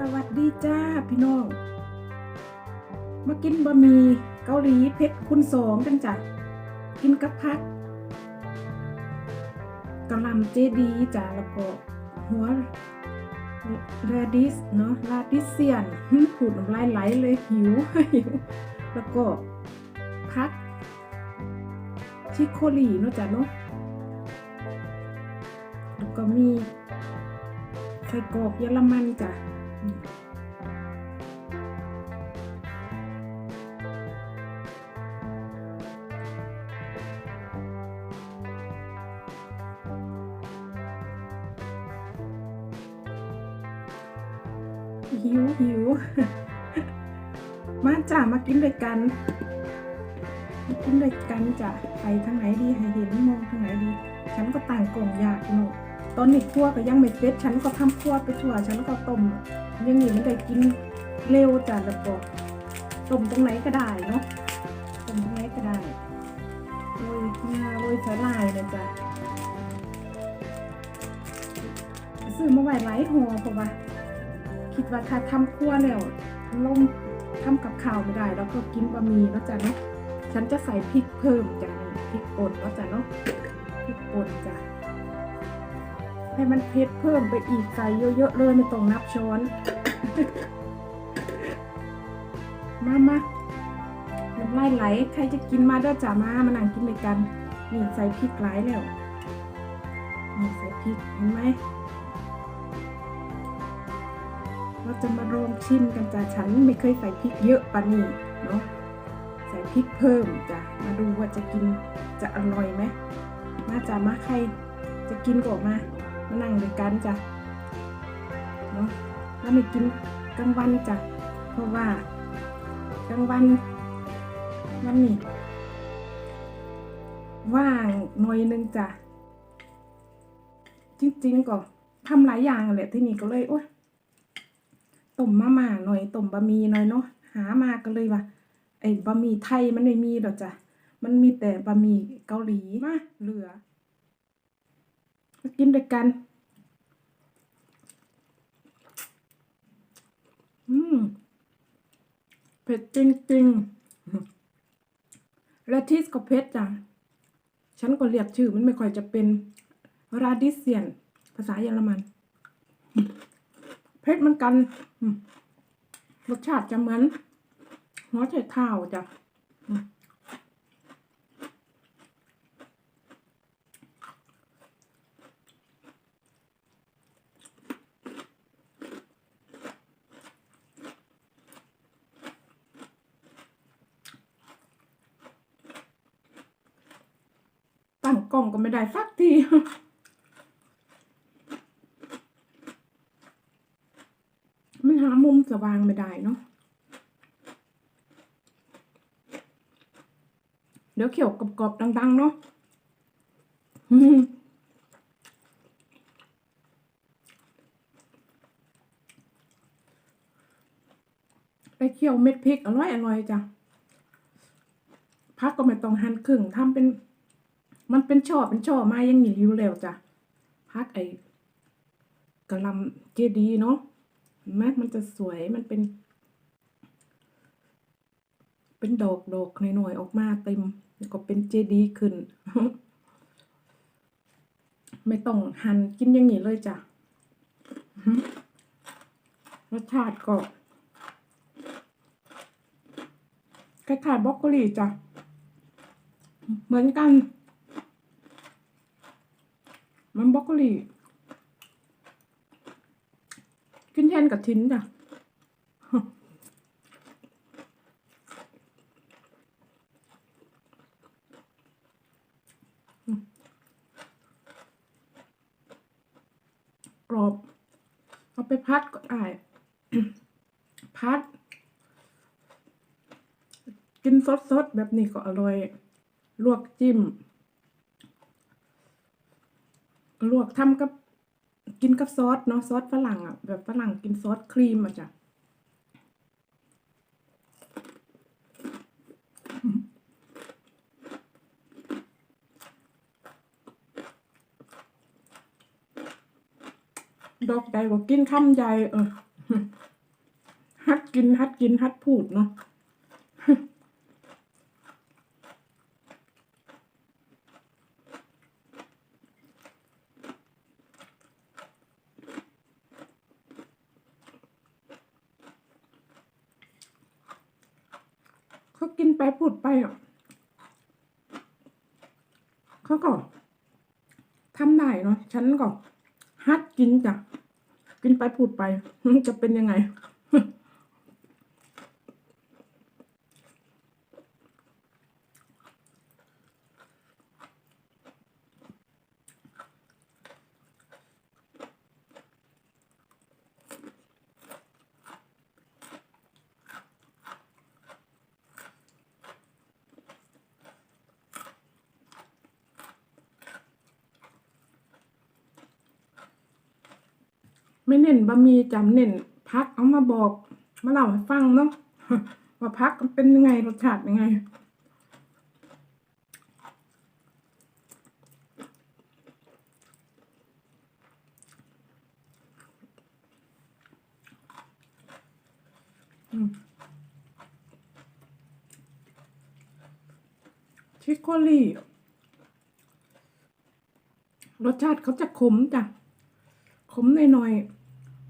สวัสดีจ้าพี่น้อง มากินบะหมี่เกาหลีเผ็ดคุณสองกันจ้ะ กินกับพักกะหล่ำเจดีจ้ะแล้วก็หัวเรดิสเนาะราดิสเซียนผุดน้ำลายไหลเลยหิวหิว แล้วก็พัก ชิโคลีเนาะจ้ะเนาะแล้วก็มีไส้กรอกเยอรมันจ้ะ หิวหิว มาจ้ะมากินด้วยกัน มากินด้วยกันจ้ะไปทางไหนดีให้เห็นมองทางไหนดี ฉันก็ต่างกล่องยากหนูตอนนี้คั่วก็ยังไม่เสร็จฉันก็ทำคั่วไปทั่ว ฉันก็ต้ม อยังนี้มันได้กินเร็วจ้ะแล้วก็ต้มตรงไหนก็ได้เนาะต้มตรงไหนก็ได้โรยงาโรยสาลายนะจ๊ะซื้อมาไว้หลายห่อเพราะว่าคิดว่าถ้าทำคั่วแล้วลงทำกับข้าวไม่ได้ แล้วก็กินบะหมี่เนาะจ๊ะเนาะฉันจะใส่พริกเพิ่มจ้ะพริกป่นเนาะจ้ะเนาะพริกป่นจ้ะให้มันเผ็ดเพิ่มไปอีกใส่เยอะๆเลยไม่ต้องนับช้อน มามาน้ำลายไหล ใครจะกินมาด้อจ้ะมา มานั่งกินด้วยกัน นี่ใส่พริกหลายแล้ว นี่ใส่พริกเห็นไหม เราจะมาลองชิมกันจ้ะฉันไม่เคยใส่พริกเยอะปานนี้เนาะ ใส่พริกเพิ่มจ้ะ มาดูว่าจะกินจะอร่อยไหม มาจ้ะมาใครจะกินก็ออกมา มานั่งด้วยกันจ้ะ เนาะ แล้วไม่กินกลางวันจ้ะเพราะว่ากลางวันมันนี่ว่างหน่อยนึงจ้ะจริงๆก็ทำหลายอย่างแหละที่นี่ก็เลยโอ๊ยต้มมาม่าหน่อยต้มบะหมี่หน่อยเนาะหามาก็เลยว่าไอ้บะหมี่ไทยมันไม่มีหรอกจ้ะมันมีแต่บะหมี่เกาหลีมาเหลือกินด้วยกัน อืมเผ็ดจริงๆ และทิสก็เผ็ดจ้ะ ฉันก็เรียกชื่อมันไม่ค่อยจะเป็น ราดิเซียน ภาษาเยอรมัน เผ็ดเหมือนกัน รสชาติจะเหมือนหัวไชเท้าจ้ะอืมตั้งกล้องก็ไม่ได้สักที มัน หามุมสว่างไม่ได้เนาะเดี๋ยวเขียวกรอบๆดัง ๆ เนาะไปเคี่ยวเม็ดพริกอร่อยอร่อยจ้ะพักก็ไม่ต้องหั่นครึ่งทำเป็น มันเป็นช่อเป็นช่อมายังหนีอยู่แล้วจ้ะพักไอ้กระลำเจดีเนาะ เห็นไหมมันจะสวยมันเป็น เป็นดอกดอกหน่อยๆออกมาเต็มแล้วก็เป็นเจดีขึ้น ไม่ต้องหั่นกินอย่างนี้เลยจ้ะรสชาติก็คล้ายๆบรอกโคลีจ้ะ เหมือนกัน มันบรอกโคลี กินแทนกับทิ้นจ้ะกรอบ เอาไปพัดก็ได้พัด กินสดๆแบบนี้ก็อร่อย ลวกจิ้ม ลวกทำกับ กินกับซอสเนาะซอสฝรั่งอะแบบฝรั่งกินซอสครีมอะจ้ะดอกใหญ่กว่ากินคำใหญ่เออฮัดกินฮัดกินฮัดพูดเนาะ เขากิน ไปพูดไปอะเขาก็ทำได้เนาะฉันก็ฮัดกินจ้ะกินไปพูดไปจะเป็นยังไง ไม่เน้นบะหมี่จำเน้นพักเอามาบอก มาเล่าให้ฟังเนาะว่าพักเป็นยังไงรสชาติยังไงชิคโคลี่รสชาติเขาจะขมจ้ะ ขมหน่อยๆ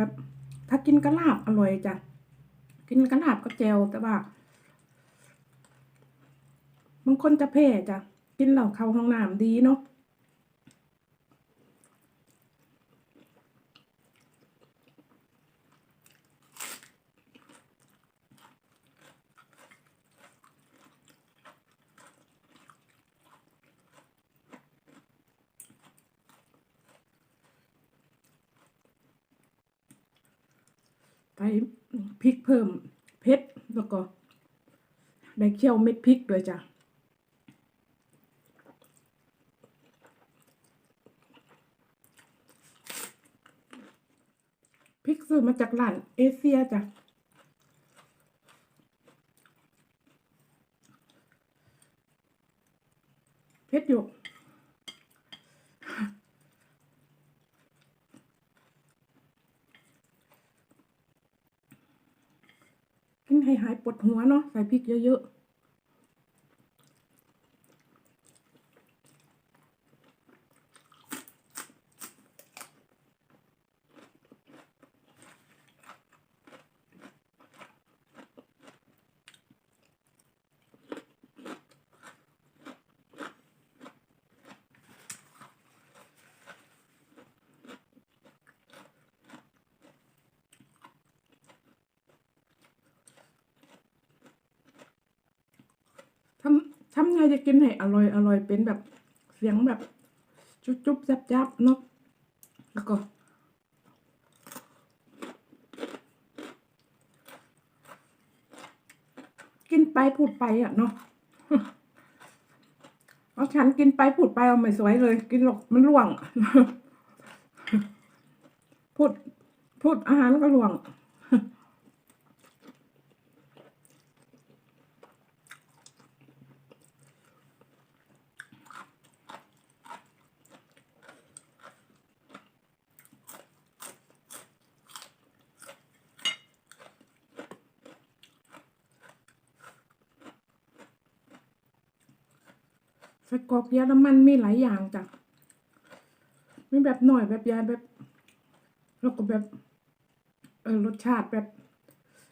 แบบ ถ้ากินกระลาบอร่อยจ้ะกินกระลาบก็แจวแต่ว่าบางคนจะเพ่จ้ะกินเหล่าเข้าห้องน้ำดีเนาะ ไปพริกเพิ่มเพชรแล้วก็ได้เคี่ยวเม็ดพริกด้วยจ้ะพริกซื้อมาจากร้านเอเชียจ้ะ เผ็ดอยู่ กิน ให้หายปวดหัวเนาะใส่พริกเยอะๆทำทำไงจะกินให้อร่อยอร่อยเป็นแบบเสียงแบบ จุ๊บจุ๊บจับจับเนาะแล้วก็กินไปพูดไปอะเนาะเอาฉันกินไปพูดไปเอาไม่สวยเลย กินหรอกมันร่วง พูด พูดอาหารก็ร่วง ไส้ กรอกเยอรมันมีหลายอย่างจ้ะมีแบบหน่อยแบบใหญ่แบบแล้วก็แบบเออรสชาติแบบ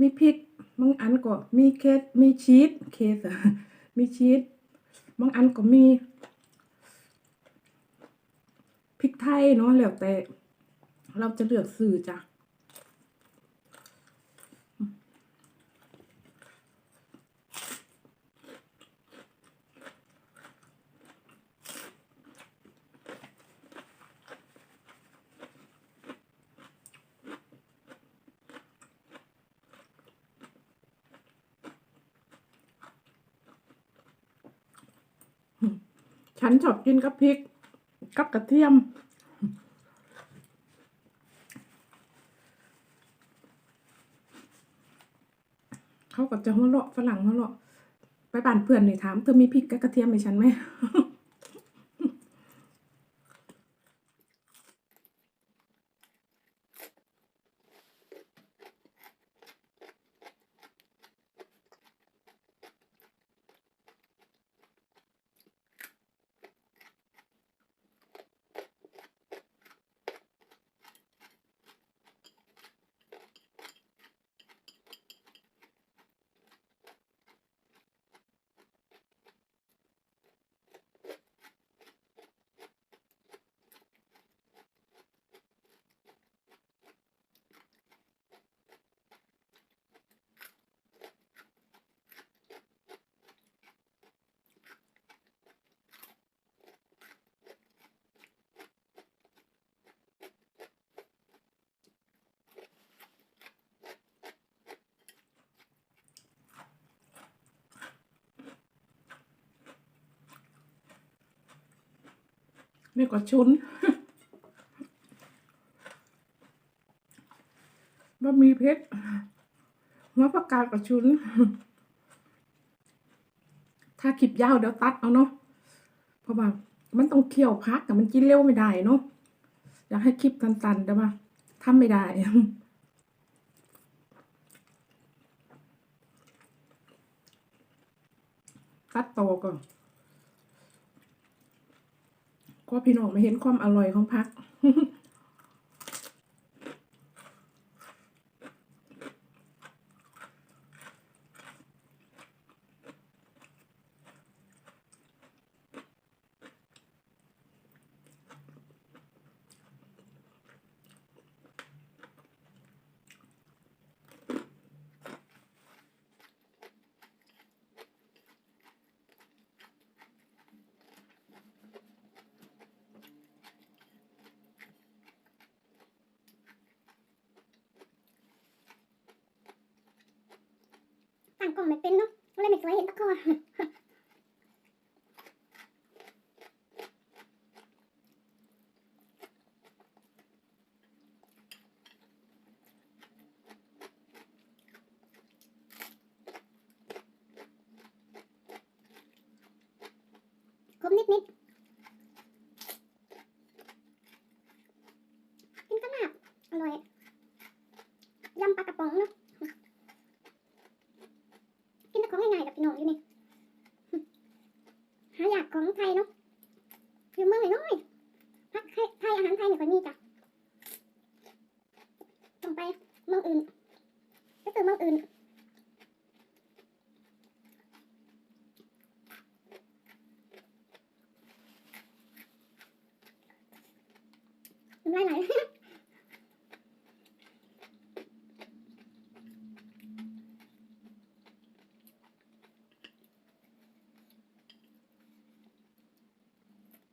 มีพริกบางอันก็มีเคสมีชีสเคสมีชีสบางอันก็มีพริกไทยเนาะแล้วแต่เราจะเลือกซื้อจ้ะ ฉันชอบกินกับพริก กับกระเทียม เขาก็จะหัวเราะฝรั่งหัวเราะไปบ้านเพื่อนนี่ถามเธอมีพริกกับกระเทียมให้ฉันไหม ไม่กว่าชุนบะหมี่เพชรหัวประกาศกับชุน ถ้าคลิปยาวเดี๋ยวตัดเอาเนาะ เพราะว่ามันต้องเคี่ยวพักแต่มันกินเร็วไม่ได้เนาะ อยากให้คลิปตันๆแต่ว่าทำไม่ได้ตัดโตอก่อน ก็พี่น้องมาเห็นความอร่อยของพัก ตั้งกล้องไม่เป็นเนาะเลยไม่สวยเห็นตะกอนคมนิดนิดกินกระลาบอร่อยยำปลากระป๋องเนาะ กินแต่ของง่ายๆกับพี่น้องอยู่นี่ หาอยากของไทยเนาะอยู่เมืองน้อยๆพักไทย ไทยอาหรไทยเนี่ยก็มีจ้ะต้องไปเมืองอื่นไปตื่นเมืองอื่น น้ำลายไหล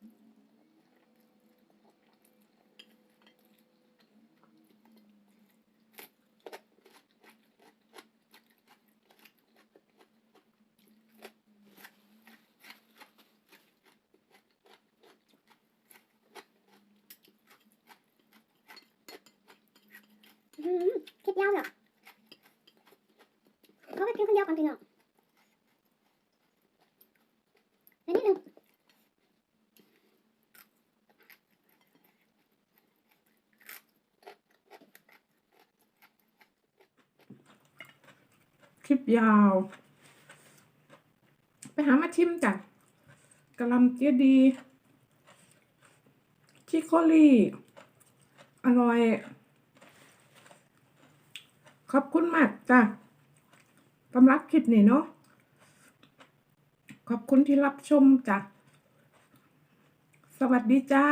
อืม คลิปยาวเหรอเขาไปเพียงคนเดียวก่อนพี่น้องเดี๋ยวนิดนึงคลิปยาว ไปหามาชิมจ้ะกะลำเจี๊ยดีชิคโคลี่อร่อย ขอบคุณมากจ้ะสำหรับคลิปนี้เนาะขอบคุณที่รับชมจ้ะ สวัสดีจ้า